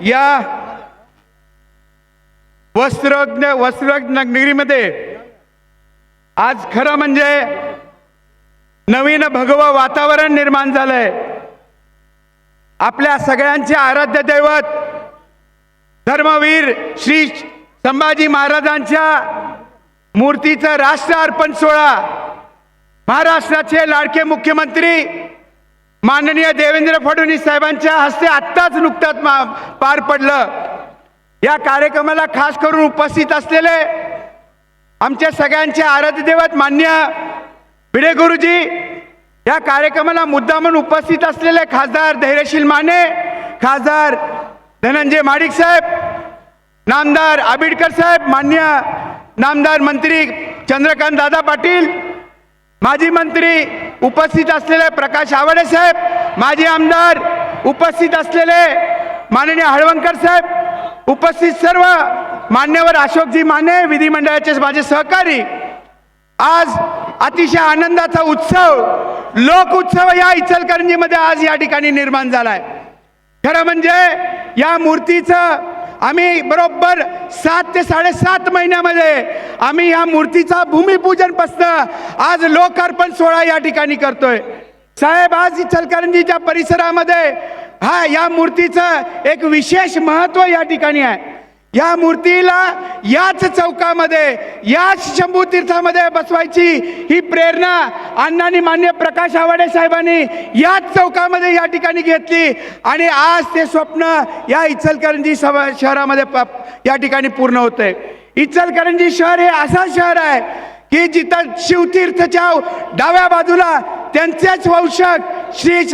या वस्त्रज्ञ वस्त्रज्ञगिरीमध्ये आज खरं म्हणजे नवीन भगवं वातावरण निर्माण झालंय. आपल्या सगळ्यांचे आराध्य दैवत धर्मवीर श्री संभाजी महाराजांच्या मूर्तीचा राष्ट्र अर्पण सोहळा महाराष्ट्राचे लाडके मुख्यमंत्री माननीय देवेंद्र फडणवीस साहेबांच्या हस्ते आत्ताच नुकताच पार पडलं. या कार्यक्रमाला खास करून उपस्थित असलेले आमच्या सगळ्यांचे आराध्य देवत मान्य भिडे गुरुजी या कार्यक्रमाला मुद्दा म्हणून उपस्थित असलेले खासदार धैर्यशील माने खासदार धनंजय माडिक साहेब नामदार आबिडकर साहेब मान्य नामदार मंत्री चंद्रकांत दादा पाटील माजी मंत्री उपस्थित असलेले प्रकाश आवडे साहेब माजी आमदार उपस्थित असलेले माननीय हळवंकर साहेब उपस्थित सर्व मान्यवर अशोकजी माने विधिमंडळाचे माझे सहकारी. आज अतिशय आनंदाचा उत्सव लोक उत्सव या इचलकरंजीमध्ये आज या ठिकाणी निर्माण झालाय. खरं म्हणजे या मूर्तीचं आम्ही बरोबर सात ते साडेसात महिन्यामध्ये आम्ही या मूर्तीचा भूमिपूजन पासनं आज लोकार्पण सोहळा या ठिकाणी करतोय. साहेब आज इचलकरंजीच्या परिसरामध्ये हा या मूर्तीचं एक विशेष महत्त्व या ठिकाणी आहे. या मूर्तीला याच चौकामध्ये याच शंभू तीर्थामध्ये बसवायची ही प्रेरणा अण्णांनी मान्य प्रकाश आवाडे साहेबांनी याच चौकामध्ये या ठिकाणी घेतली. आणि आज ते स्वप्न या इचलकरंजी सभा शहरामध्ये प- या ठिकाणी पूर्ण होतंय. इचलकरंजी शहर हे असं शहर आहे की जिथं शिवतीर्थच्या डाव्या बाजूला त्यांचेच वंशक श्री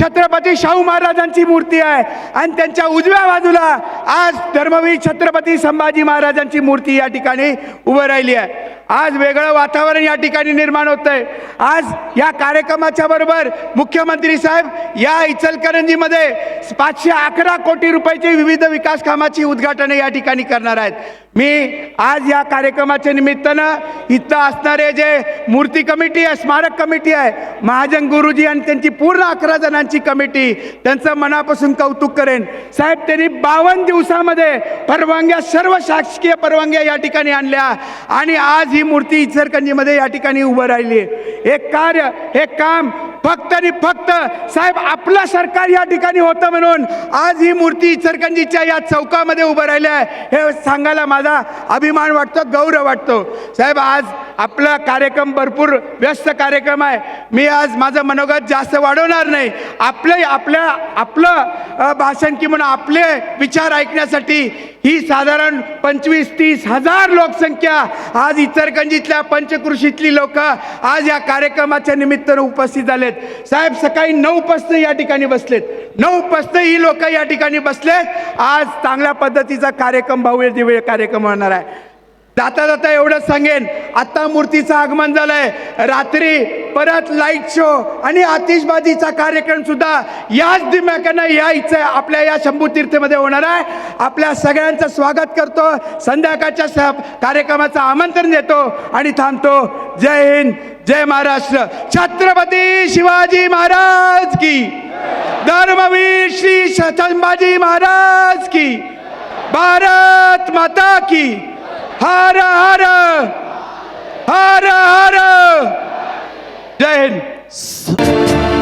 छत्रपती शाहू महाराजांची मूर्ती आहे. आणि त्यांच्या उजव्या बाजूला आज धर्मवीर छत्रपती संभाजी महाराजांची मूर्ती या ठिकाणी उभं राहिली आहे. आज वेगळं वातावरण या ठिकाणी निर्माण होत आहे आज या कार्यक्रमाच्या बरोबर मुख्यमंत्री साहेब या इचलकरंजीमध्ये पाचशे अकरा कोटी रुपयाची विविध विकास कामाची उद्घाटने या ठिकाणी करणार आहेत. मी आज या कार्यक्रमाच्या निमित्तानं इथं असणारे जे मूर्ती कमिटी आहे स्मारक कमिटी आहे महाजन गुरुजी आणि त्यांची पूर्ण अकरा जणांची कमिटी त्यांचं मनापासून कौतुक करेन. साहेब त्यांनी बावन्न दिवसामध्ये परवानग्या सर्व शासकीय परवानग्या या ठिकाणी आणल्या आणि आज ही मूर्ती इचरकंजीमध्ये या ठिकाणी उभं राहिली आहे. हे कार्य हे काम फक्त आणि फक्त साहेब आपलं सरकार या ठिकाणी होतं म्हणून आज ही मूर्ती इचरकंजीच्या या चौकामध्ये उभं राहिल्या आहे. हे सांगायला माझा अभिमान वाटतो गौरव वाटतो. साहेब आज आपला कार्यक्रम भरपूर व्यस्त कार्यक्रम आहे. मी आज माझं मनोगत जास्त वाढवणार नाही. आपले आपल्या आपलं भाषण किंवा आपले विचार ऐकण्यासाठी ही साधारण पंचवीस तीस हजार लोकसंख्या आज इचलकरंजीतल्या पंचकृषीतली लोक आज या कार्यक्रमाच्या निमित्तानं उपस्थित झालेत. साहेब सकाळी नऊ पस्त या ठिकाणी बसलेत. नऊ पस्त ही लोक या ठिकाणी बसलेत. आज चांगल्या पद्धतीचा कार्यक्रम भव्य दिव्य कार्यक्रम होणार आहे. जाता जाता एवढंच सांगेन. आत्ता मूर्तीचं आगमन झालंय. रात्री परत लाइट शो आणि आतिषबाजीचा कार्यक्रम सुद्धा याच दिमाखानं यायचं आपल्या या शंभू तीर्थमध्ये होणार आहे. आपल्या सगळ्यांचं स्वागत करतो. संध्याकाळच्या स- कार्यक्रमाचं आमंत्रण देतो आणि थांबतो. जय हिंद जय महाराष्ट्र. छत्रपती शिवाजी महाराज की. धर्मवीर श्री संभाजी महाराज की. भारत माता की. Hada, hada, hada, hada. Then.